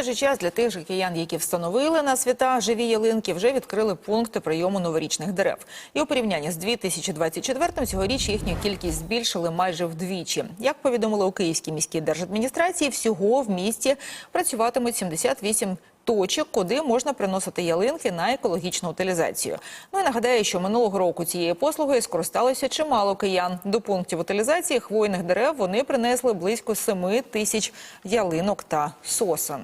той же час для тих же киян, які встановили на свята живі ялинки, вже відкрили пункти прийому новорічних дерев. І у порівнянні з 2024-м цьогоріч їхню кількість збільшили майже вдвічі. Як повідомили у Київській міській держадміністрації, всього в місті працюватимуть 78 точок, куди можна приносити ялинки на екологічну утилізацію. Ну і нагадаю, що минулого року цією послугою скористалося чимало киян. До пунктів утилізації хвойних дерев вони принесли близько 7 тисяч ялинок та сосен.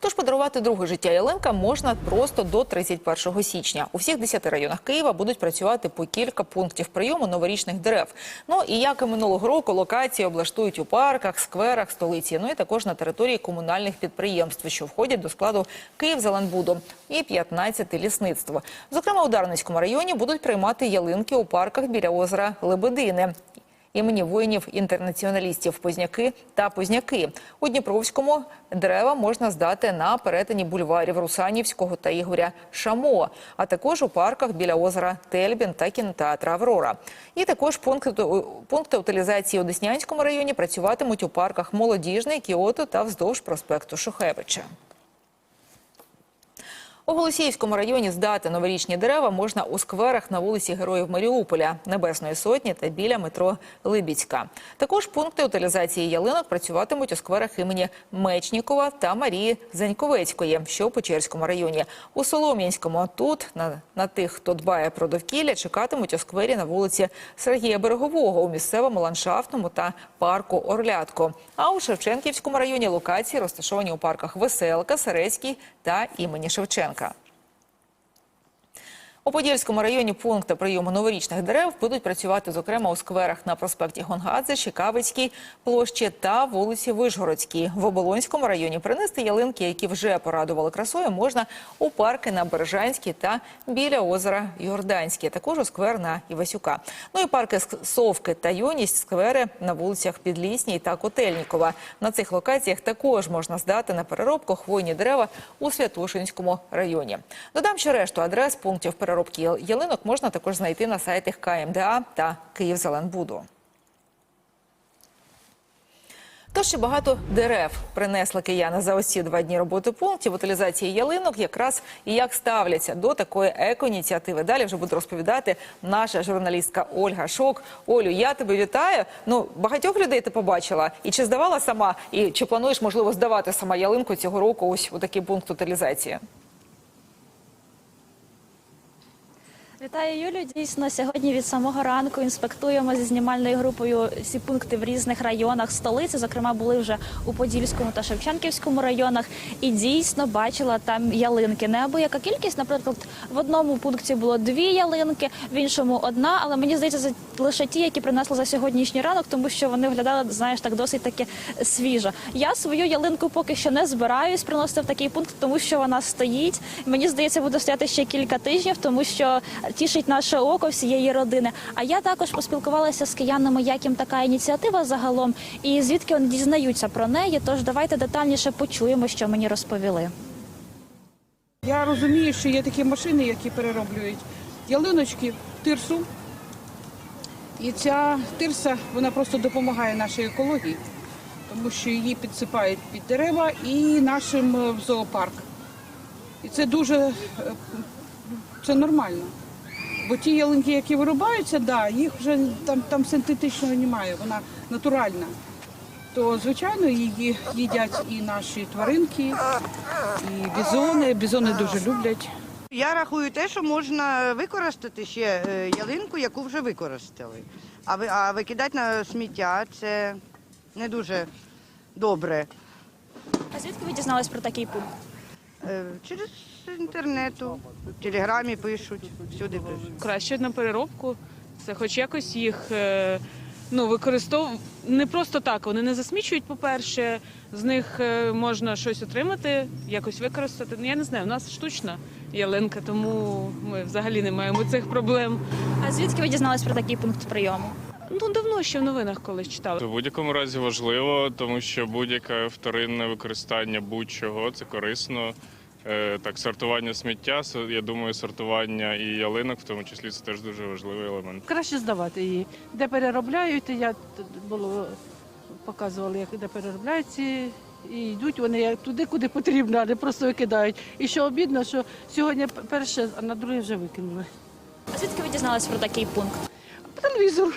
Тож подарувати друге життя ялинкам можна просто до 31 січня. У всіх 10 районах Києва будуть працювати по кілька пунктів прийому новорічних дерев. Ну і як і минулого року, локації облаштують у парках, скверах, столиці. Ну і також на території комунальних підприємств, що входять до складу Київзеленбуду і 15 лісництво. Зокрема, у Дарницькому районі будуть приймати ялинки у парках біля озера Лебедини імені воїнів-інтернаціоналістів Позняки та Позняки. У Дніпровському дерева можна здати на перетині бульварів Русанівського та Ігоря Шамо, а також у парках біля озера Тельбін та кінотеатра Аврора. І також пункти, пункти утилізації у Деснянському районі працюватимуть у парках Молодіжний, Кіото та вздовж проспекту Шухевича. У Голосіївському районі здати новорічні дерева можна у скверах на вулиці Героїв Маріуполя, Небесної Сотні та біля метро Либіцька. Також пункти утилізації ялинок працюватимуть у скверах імені Мечнікова та Марії Заньковецької, що у Печерському районі. У Солом'янському тут на, на тих, хто дбає про довкілля, чекатимуть у сквері на вулиці Сергія Берегового у місцевому ландшафтному та парку Орлятко. А у Шевченківському районі локації розташовані у парках Веселка, Серецький та імені Шевченка. У Подільському районі пункти прийому новорічних дерев будуть працювати, зокрема, у скверах на проспекті Гонгадзе, Чикавицькій площі та вулиці Вишгородській. В Оболонському районі принести ялинки, які вже порадували красою, можна у парки на Бережанській та біля озера Йорданське, також у сквер на Івасюка. Ну і парки Совки та Юність, сквери на вулицях Підлісній та Котельнікова. На цих локаціях також можна здати на переробку хвойні дерева у Святошинському районі. Додам, що решту адрес пунктів переробки ялинок можна також знайти на сайтах КМДА та Київзеленбуду. Тож ще багато дерев принесли кияни за ці два дні роботи пунктів утилізації ялинок, якраз і як ставляться до такої екоініціативи. Далі вже буде розповідати наша журналістка Ольга Шок. Олю, я тебе вітаю. Ну багатьох людей ти побачила, і чи здавала сама, і чи плануєш можливо здавати сама ялинку цього року? Ось у такий пункт утилізації. Вітаю Юлю. Дійсно, сьогодні від самого ранку інспектуємо зі знімальною групою всі пункти в різних районах столиці. Зокрема, були вже у Подільському та Шевченківському районах, і дійсно бачила там ялинки. Неабияка кількість, наприклад, в одному пункті було дві ялинки, в іншому одна. Але мені здається, це лише ті, які принесли за сьогоднішній ранок, тому що вони виглядали, знаєш, так досить таки свіжо. Я свою ялинку поки що не збираюсь приносити в такий пункт, тому що вона стоїть. Мені здається, буде стояти ще кілька тижнів, тому що тішить наше око всієї родини. А я також поспілкувалася з киянами, як їм така ініціатива загалом, і звідки вони дізнаються про неї. Тож давайте детальніше почуємо, що мені розповіли. Я розумію, що є такі машини, які перероблюють ялиночки, тирсу. І ця тирса вона просто допомагає нашій екології, тому що її підсипають під дерева і нашим е, в зоопарк. І це дуже е, це нормально. Бо ті ялинки, які вирубаються, да, їх вже там, там синтетичного немає, вона натуральна. То, звичайно, її їдять і наші тваринки, і бізони. Бізони дуже люблять. Я рахую те, що можна використати ще е, ялинку, яку вже використали. А ви- а викидати на сміття це не дуже добре. А звідки ви дізнались про такий пункт? Е, Через інтернету, в телеграмі пишуть, всюди пишуть. краще на переробку. Це хоч якось їх е, ну, використов... не просто так. Вони не засмічують, по-перше, з них е, можна щось отримати, якось використати. Ну, я не знаю, у нас штучна ялинка, тому ми взагалі не маємо цих проблем. А звідки ви дізнались про такий пункт прийому? Ну, давно ще в новинах колись читали. В будь-якому разі важливо, тому що будь-яке вторинне використання будь-чого це корисно. Е, Так, сортування сміття, я думаю, сортування і ялинок, в тому числі, це теж дуже важливий елемент. Краще здавати її. Де переробляють, я тут було показували, як де переробляють ці і йдуть вони як туди, куди потрібно, а не просто викидають. І що обідно, що сьогодні перше, а на друге вже викинули. А звідки ви дізналися про такий пункт? По телевізору.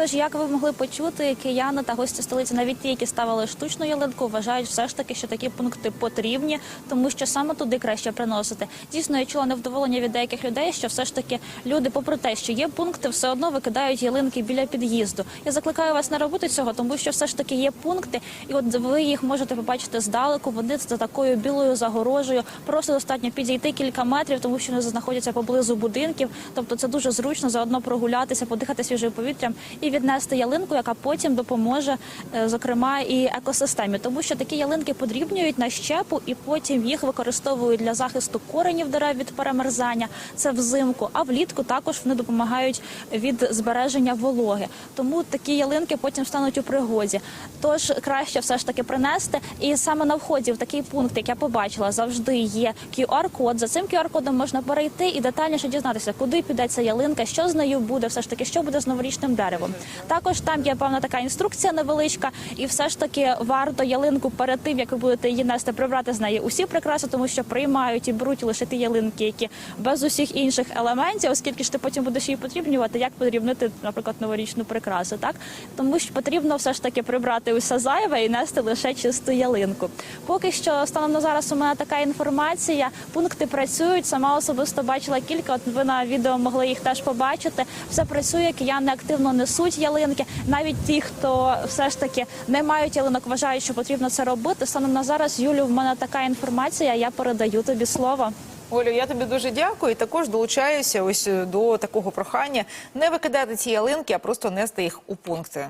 Тож, як ви могли почути, кияни та гості столиці, навіть ті, які ставили штучну ялинку, вважають все ж таки, що такі пункти потрібні, тому що саме туди краще приносити. Дійсно, я чула невдоволення від деяких людей, що все ж таки люди, попри те, що є пункти, все одно викидають ялинки біля під'їзду. Я закликаю вас не робити цього, тому що все ж таки є пункти, і от ви їх можете побачити здалеку. Вони за такою білою загорожею. Просто достатньо підійти кілька метрів, тому що вони знаходяться поблизу будинків. Тобто це дуже зручно заодно прогулятися, подихати свіжим повітрям і віднести ялинку, яка потім допоможе, е, зокрема, і екосистемі, тому що такі ялинки подрібнюють на щепу і потім їх використовують для захисту коренів дерев від перемерзання. Це взимку, а влітку також вони допомагають від збереження вологи. Тому такі ялинки потім стануть у пригоді. Тож краще все ж таки принести. І саме на вході в такий пункт, як я побачила, завжди є QR-код. За цим QR-кодом можна перейти і детальніше дізнатися, куди піде ця ялинка, що з нею буде, все ж таки, що буде з новорічним деревом. Також там є певна така інструкція невеличка, і все ж таки варто ялинку перед тим, як ви будете її нести, прибрати з неї усі прикраси, тому що приймають і беруть лише ті ялинки, які без усіх інших елементів, оскільки ж ти потім будеш її потрібнювати, як подрібнити, наприклад, новорічну прикрасу. Так тому що потрібно все ж таки прибрати усе зайве і нести лише чисту ялинку. Поки що станом на зараз у мене така інформація. Пункти працюють. Сама особисто бачила кілька. От ви на відео могли їх теж побачити. Все працює, кияни активно несуть ялинки. Навіть ті, хто все ж таки не мають ялинок, вважають, що потрібно це робити. Станом на зараз, Юлю, в мене така інформація. Я передаю тобі слово. Олю, я тобі дуже дякую. І також долучаюся ось до такого прохання не викидати ці ялинки, а просто нести їх у пункти.